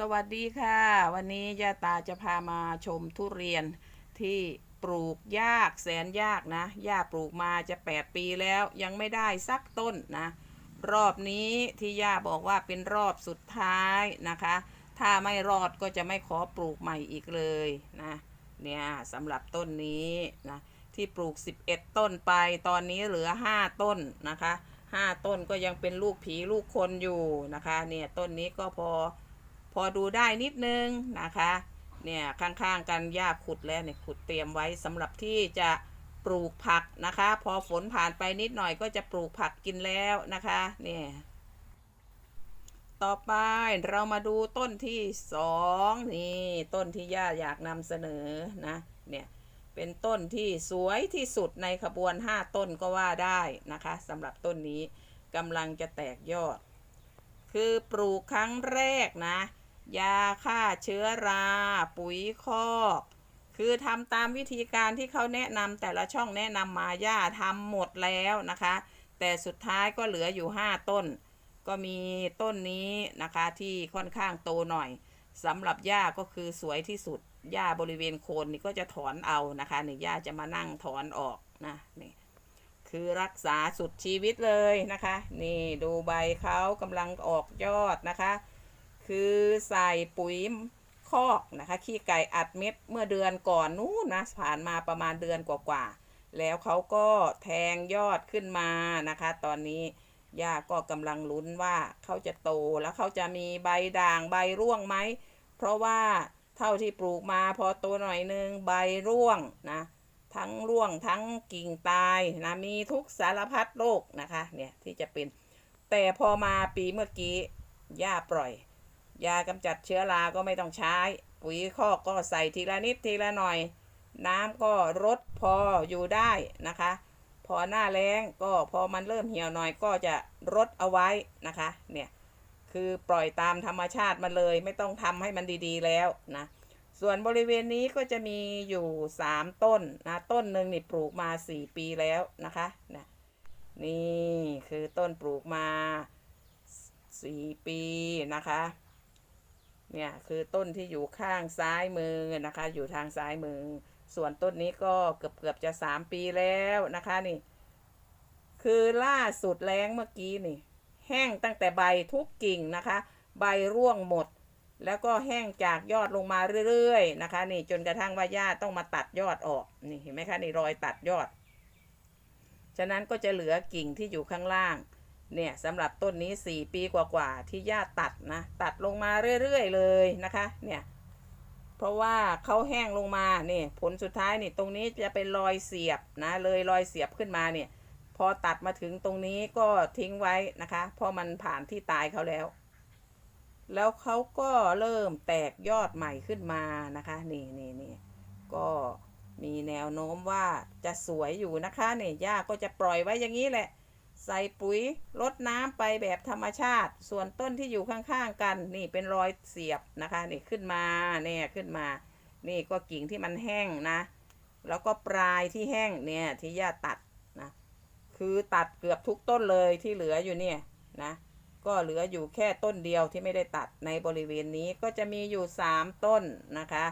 สวัสดีค่ะ วันนี้ย่าตาจะพามาชมทุเรียนที่ปลูกยากแสนยากนะย่าปลูกมาจะ 8 ปีแล้วยังไม่ได้สักต้นนะ รอบนี้ที่ย่าบอกว่าเป็นรอบสุดท้ายนะคะ ถ้าไม่รอดก็จะไม่ขอปลูกใหม่อีกเลยนะเนี่ยสำหรับต้นนี้นะที่ปลูก 11 ต้นไปตอนนี้เหลือ 5 ต้นนะคะ 5 ต้นก็ยังเป็นลูกผีลูกคนอยู่นะคะเนี่ยต้นนี้ก็พอ พอดูได้นิดนึงนะคะ เนี่ยข้างๆกันหญ้าขุดแล้วเนี่ยขุดเตรียมไว้สำหรับที่จะปลูกผักนะคะ พอฝนผ่านไปนิดหน่อยก็จะปลูกผักกินแล้วนะคะเนี่ยต่อไปเรามาดูต้นที่สองนี่ต้นที่ย่าอยากนำเสนอนะเนี่ยเป็นต้นที่สวยที่สุดในขบวน 5 ต้นก็ว่าได้นะคะสำหรับต้นนี้กำลังจะแตกยอด คือปลูกครั้งแรกนะ ยาฆ่าเชื้อรา ปุ๋ยคอกคือทำตามวิธีการที่เขาแนะนำแต่ละช่องแนะนำมาย่าทำหมดแล้วนะคะ แต่สุดท้ายก็เหลืออยู่ 5 ต้น ก็มีต้นนี้นะคะที่ค่อนข้างโตหน่อยสำหรับหญ้าก็คือสวยที่สุดหญ้าบริเวณโคนนี่ก็จะถอนเอานะคะนี่หญ้าจะมานั่งถอนออกนะนี่คือรักษาสุดชีวิตเลยนะคะ นี่ดูใบเขากำลังออกยอดนะคะ คือใส่ปุ๋ยคอกนะคะขี้ไก่อัดเม็ดเมื่อเดือนก่อนนู้นนะผ่านมาประมาณเดือนกว่าๆแล้วเขาก็แทงยอดขึ้นมานะคะ ตอนนี้ย่าก็กำลังลุ้นว่าเขาจะโตแล้วเขาจะมีใบด่างใบร่วงไหม เพราะว่าเท่าที่ปลูกมาพอโตหน่อยนึงใบร่วงนะทั้งร่วงทั้งกิ่งตายนะมีทุกสารพัดโรคนะคะเนี่ยที่จะเป็น แต่พอมาปีเมื่อกี้ย่าปล่อย ยากำจัดเชื้อรา ก็ไม่ต้องใช้ ปุ๋ยคอกก็ใส่ทีละนิดทีละหน่อย น้ำก็รดพออยู่ได้นะคะ พอหน้าแล้งก็พอมันเริ่มเหี่ยวหน่อยก็จะรดเอาไว้นะคะ เนี่ยคือปล่อยตามธรรมชาติมาเลย ไม่ต้องทำให้มันดีๆแล้วนะ ส่วนบริเวณนี้ก็จะมีอยู่ 3 ต้นนะ ต้นหนึ่งนี่ปลูกมา 4 ปีแล้วนะคะนะนี่คือต้นปลูกมา 4 ปีนะคะ เนี่ยคือต้นที่อยู่ข้างซ้ายมือนะคะ อยู่ทางซ้ายมือ ส่วนต้นนี้ก็เกือบเกือบจะ3ปีแล้วนะคะนี่ คือล่าสุดแล้งเมื่อกี้นี่ แห้งตั้งแต่ใบทุกกิ่งนะคะ ใบร่วงหมด แล้วก็แห้งจากยอดลงมาเรื่อยๆนะคะ นี่จนกระทั่งว่าหญ้าต้องมาตัดยอดออกนี่เห็นไหมคะนี่รอยตัดยอด ฉะนั้นก็จะเหลือกิ่งที่อยู่ข้างล่าง เนี่ยสำหรับต้นนี้ 4 ปีกว่าๆที่ย่าตัดนะตัดลงมาเรื่อยๆเลยนะคะเนี่ยเพราะว่าเขาแห้งลงมาเนี่ยผลสุดท้ายนี่ตรงนี้จะเป็นรอยเสียบนะเลยรอยเสียบขึ้นมาเนี่ยพอตัดมาถึงตรงนี้ก็ทิ้งไว้นะคะเพราะมันผ่านที่ตายเขาแล้ว แล้วเขาก็เริ่มแตกยอดใหม่ขึ้นมานะคะนี่นี่นี่ก็มีแนวโน้มว่าจะสวยอยู่นะคะเนี่ยย่าก็จะปล่อยไว้อย่างนี้แหละ ใส่ปุ๋ยรดน้ำไปแบบธรรมชาติ ส่วนต้นที่อยู่ข้างๆกัน นี่เป็นรอยเสียบนะคะนี่ขึ้นมาเนี่ยขึ้นมา นี่ก็กิ่งที่มันแห้งนะ แล้วก็ปลายที่แห้งเนี่ยที่ย่าตัดนะคือตัดเกือบทุกต้นเลยที่เหลืออยู่เนี่ยนะก็เหลืออยู่แค่ต้นเดียวที่ไม่ได้ตัดในบริเวณนี้ก็จะมีอยู่ 3 ต้นนะคะ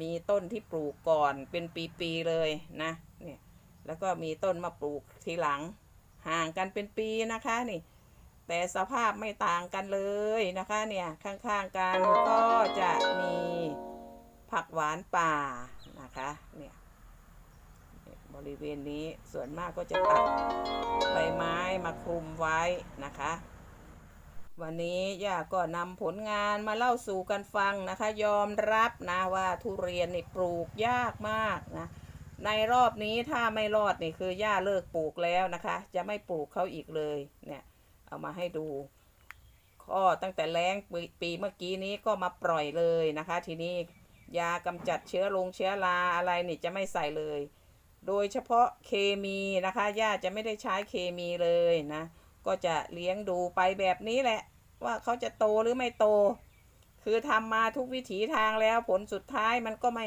มีต้นที่ปลูกก่อนเป็นปีๆเลยนะเนี่ยแล้วก็มีต้นมาปลูกทีหลัง ห่างกันเป็นปีนะคะนี่ แต่สภาพไม่ต่างกันเลยนะคะเนี่ยข้างๆกันก็จะมีผักหวานป่านะคะเนี่ยบริเวณนี้ส่วนมากก็จะตัดใบไม้มาคลุมไว้นะคะ วันนี้ย่าก็นำผลงานมาเล่าสู่กันฟังนะคะ ยอมรับนะว่าทุเรียนนี่ปลูกยากมากนะ ในรอบนี้ถ้าไม่รอดนี่คือย่าเลิกปลูกแล้วนะคะ จะไม่ปลูกเขาอีกเลยเนี่ยเอามาให้ดูก็ตั้งแต่แล้งปีปีเมื่อกี้นี้ก็มาปล่อยเลยนะคะ ทีนี้ยากำจัดเชื้อลงเชื้อราอะไรนี่จะไม่ใส่เลย โดยเฉพาะเคมีนะคะย่าจะไม่ได้ใช้เคมีเลยนะ ก็จะเลี้ยงดูไปแบบนี้แหละ ว่าเขาจะโตหรือไม่โต คือทำมาทุกวิถีทางแล้วผลสุดท้ายมันก็ไม่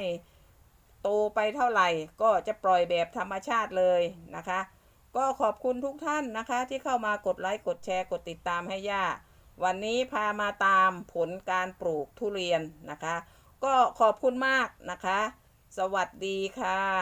โตไปเท่าไหร่ก็จะปล่อยแบบธรรมชาติเลยนะคะ ก็ขอบคุณทุกท่านนะคะ ที่เข้ามากดไลค์กดแชร์กดติดตามให้ย่า วันนี้พามาตามผลการปลูกทุเรียนนะคะ ก็ขอบคุณมากนะคะ สวัสดีค่ะ